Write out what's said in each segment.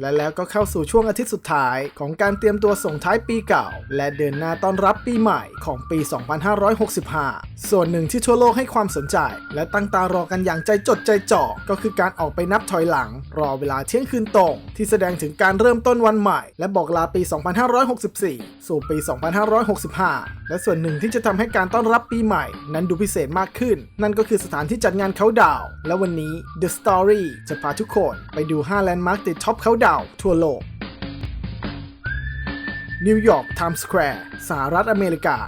และแล้วก็เข้าสู่ช่วงอาทิตย์สุดท้ายของการเตรียมตัวส่งท้ายปีเก่า และเดินหน้าต้อนรับปีใหม่ของปี 2565 ส่วนหนึ่งที่ทั่วโลกให้ความสนใจ และตั้งตารอกันอย่างใจจดใจจ่อ ก็คือการออกไปนับถอยหลัง รอเวลาเที่ยงคืนตรง ที่แสดงถึงการเริ่มต้นวันใหม่ และบอกลาปี 2564 สู่ปี 2565 และส่วนหนึ่งที่จะทำให้การต้อนรับปีใหม่ นั้นดูพิเศษมากขึ้น นั่นก็คือสถานที่จัดงานเขาดาวและวันนี้ The Story จะพาทุกคนไปดู5แลนด์มาร์คติดท็อปเขาดาว่าทั่วโลก นิวยอร์กไทม์สแควร์ สหรัฐอเมริกา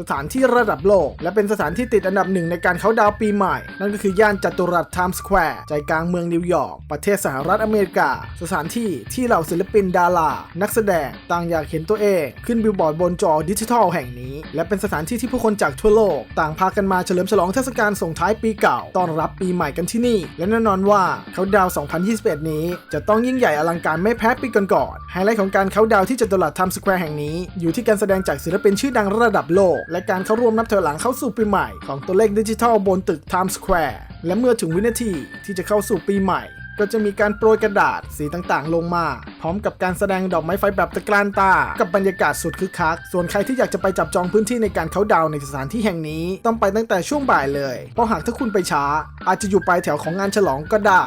สถานที่ระดับโลก และเป็นสถานที่ติดอันดับหนึ่งในการเขาดาวปีใหม่ นั่นก็คือย่านจัตุรัสไทม์สแควร์ใจกลางเมืองนิวยอร์ก ประเทศสหรัฐอเมริกา สถานที่ที่เหล่าศิลปินดารา นักแสดงต่างอยากเห็นตัวเอง ขึ้นบิลบอร์ดบนจอดิจิทัลแห่งนี้ และเป็นสถานที่ที่ผู้คนจากทั่วโลก ต่างพากันมาเฉลิมฉลองเทศกาลส่งท้ายปีเก่าต้อนรับปีใหม่กันที่นี่ และแน่นอนว่าเขาดาวน์2021 นี้ จะต้องยิ่งใหญ่อลังการไม่แพ้ปีก่อนๆไฮไลท์ของการเขาดาวที่จัตุรัสไทม์สแควร์แห่งนี้อยู่ที่การแสดงจากศิลปินชื่อดังระดับโลกและการเข้าร่วมนับถอยหลังเข้าสู่ปีใหม่ของตัวเลขดิจิทัลบนตึกไทม์สแควร์และเมื่อถึงวินาทีที่จะเข้าสู่ปีใหม่ ก็จะมีการโปรยกระดาษสีต่างๆ ลงมา พร้อมกับการแสดงดอกไม้ไฟแบบตะกรานตา กับบรรยากาศสุดคึกคัก ส่วนใครที่อยากจะไปจับจองพื้นที่ในการเขาดาวในสถานที่แห่งนี้ ต้องไปตั้งแต่ช่วงบ่ายเลย เพราะหากถ้าคุณไปช้า อาจจะอยู่ปลายแถวของงานฉลองก็ได้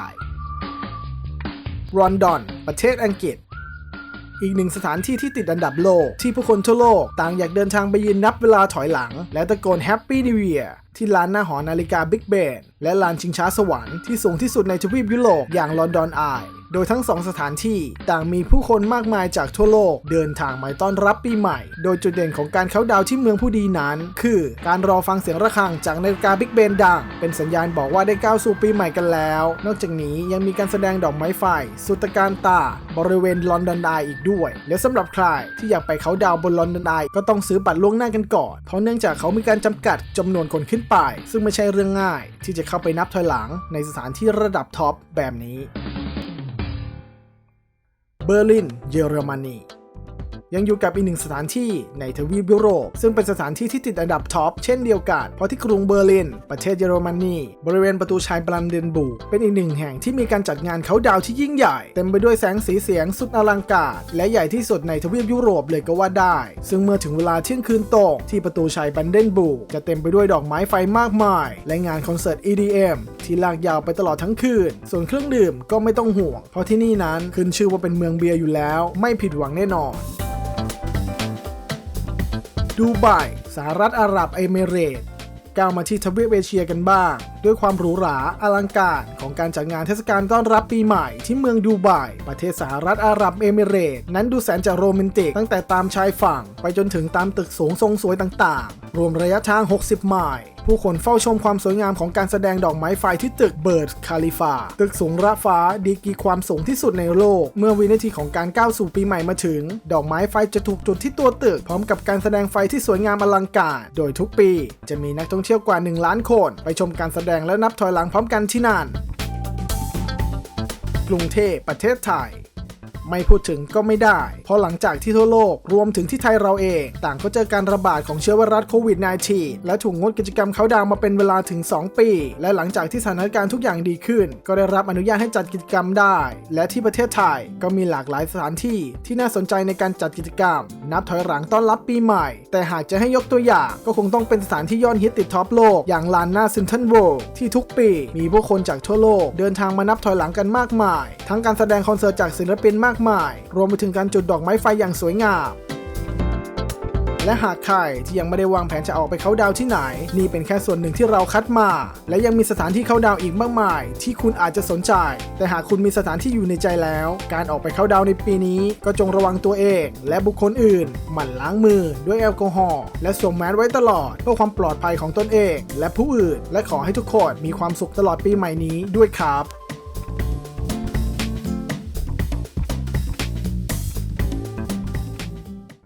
รอนดอน ประเทศอังกฤษ อีกหนึ่งสถานที่ที่ติดอันดับโลก ที่ผู้คนทั่วโลกต่างอยากเดินทางไปยืนนับเวลาถอยหลัง และตะโกนแฮปปี้นิวเยียร์ ที่ลานหน้าหอนาฬิกาบิ๊กเบนและลานชิงช้าสวรรค์ที่สูงที่สุดในทวีปยุโรปอย่างลอนดอนไอโดยทั้งสองสถานที่ต่างมีผู้คนมากมายจากทั่วโลกเดินทางมาต้อนรับปีใหม่ โดยจุดเด่นของการเข้าดาวที่เมืองผู้ดีนั้น คือการรอฟังเสียงระฆังจากนาฬิกาบิ๊กเบนดัง เป็นสัญญาณบอกว่าได้ก้าวสู่ปีใหม่กันแล้ว นอกจากนี้ยังมีการแสดงดอกไม้ไฟ สุดตการตา บริเวณลอนดอนไออีกด้วย และสำหรับใครที่อยากไปเขาดาวบนลอนดอนไอก็ต้องซื้อบัตรล่วงหน้ากันก่อน เพราะเนื่องจากเขามีการจำกัดจำนวนคนขึ้นไปซึ่งไม่ใช่เรื่องง่าย ที่จะเข้าไปนับถอยหลังในสถานที่ระดับท็อปแบบนี้ เบอร์ลิน เยอรมนี ยังอยู่กับอีกหนึ่งสถานที่ในทวีปยุโรป ซึ่งเป็นสถานที่ที่ติดอันดับท็อปเช่นเดียวกัน เพราะที่กรุงเบอร์ลิน ประเทศเยอรมนีบริเวณประตูชายบรันเดนบูกเป็นอีกหนึ่งแห่งที่มีการจัดงานเขาดาวที่ยิ่งใหญ่ เต็มไปด้วยแสงสีเสียงสุดอลังการและใหญ่ที่สุดในทวีปยุโรปเลยก็ว่าได้ ซึ่งเมื่อถึงเวลาเที่ยงคืนตรงที่ประตูชายบรันเดนบูกจะเต็มไปด้วยดอกไม้ไฟมากมาย และงานคอนเสิร์ต EDM ที่ลากยาวไปตลอดทั้งคืน ส่วนเครื่องดื่มก็ไม่ต้องห่วง เพราะที่นี่นั้นขึ้นชื่อว่าเป็นเมืองเบียร์อยู่แล้ว ไม่ผิดหวังแน่นอน ดูไบสหรัฐอาหรับเอมิเรตส์ก้าวมาที่ทวีปเอเชียกันบ้าง ด้วยความหรูหราอลังการของการจัดงานเทศกาลต้อนรับปีใหม่ที่เมืองดูไบประเทศสหรัฐอาหรับเอมิเรตส์นั้นดูแสนจะโรแมนติกตั้งแต่ตามชายฝั่ง ไปจนถึงตามตึกสูงทรงสวยต่างๆ รวมระยะทาง 60 ไมล์ ผู้คนเฝ้าชมความสวยงามของการแสดงดอกไม้ไฟที่ตึกเบิร์ดคาลิฟาตึกสูงระฟ้าดีกีความสูงที่สุดในโลก เมื่อวินาทีของการก้าวสู่ปีใหม่มาถึง ดอกไม้ไฟจะถูกจุดที่ตัวตึก พร้อมกับการแสดงไฟที่สวยงามอลังการ โดยทุกปี จะมีนักท่องเที่ยวกว่า 1 ล้านคน ไปชมการแสดงและนับถอยหลังพร้อมกันที่นั่นกรุงเทพประเทศไทย ไม่พูดถึงก็ไม่ได้ เพราะหลังจากที่ทั่วโลกรวมถึงที่ไทยเราเอง ต่างก็เจอการระบาดของเชื้อไวรัสโควิด -19 และถูกงดกิจกรรมเขาดาวมาเป็นเวลาถึง 2 ปี และหลังจากที่สถานการณ์ทุกอย่างดีขึ้น ก็ได้รับอนุญาตให้จัดกิจกรรมได้ และที่ประเทศไทยก็มีหลากหลายสถานที่ที่น่าสนใจในการจัดกิจกรรม นับถอยหลังต้อนรับปีใหม่ แต่หากจะให้ยกตัวอย่างก็คงต้องเป็นสถานที่ยอดฮิตติดท็อปโลกอย่างลานหน้าซินเทนโวที่ทุกปีมีผู้คนจากทั่วโลก เดินทางมานับถอยหลังกันมากมาย ทั้งการแสดงคอนเสิร์ตจากศิลปินมากมาย รวมไปถึงการจุดดอกไม้ไฟอย่างสวยงาม และหากใครที่ยังไม่ได้วางแผนจะออกไปเขาดาวที่ไหน นี่เป็นแค่ส่วนหนึ่งที่เราคัดมา และยังมีสถานที่เขาดาวอีกมากมาย ที่คุณอาจจะสนใจ แต่หากคุณมีสถานที่อยู่ในใจแล้ว การออกไปเขาดาวในปีนี้ ก็จงระวังตัวเอง และบุคคลอื่น หมั่นล้างมือด้วยแอลกอฮอล์และสวมแมสไว้ตลอดเพื่อความปลอดภัยของตนเอง และผู้อื่น และขอให้ทุกคนมีความสุขตลอดปีใหม่นี้ด้วยครับ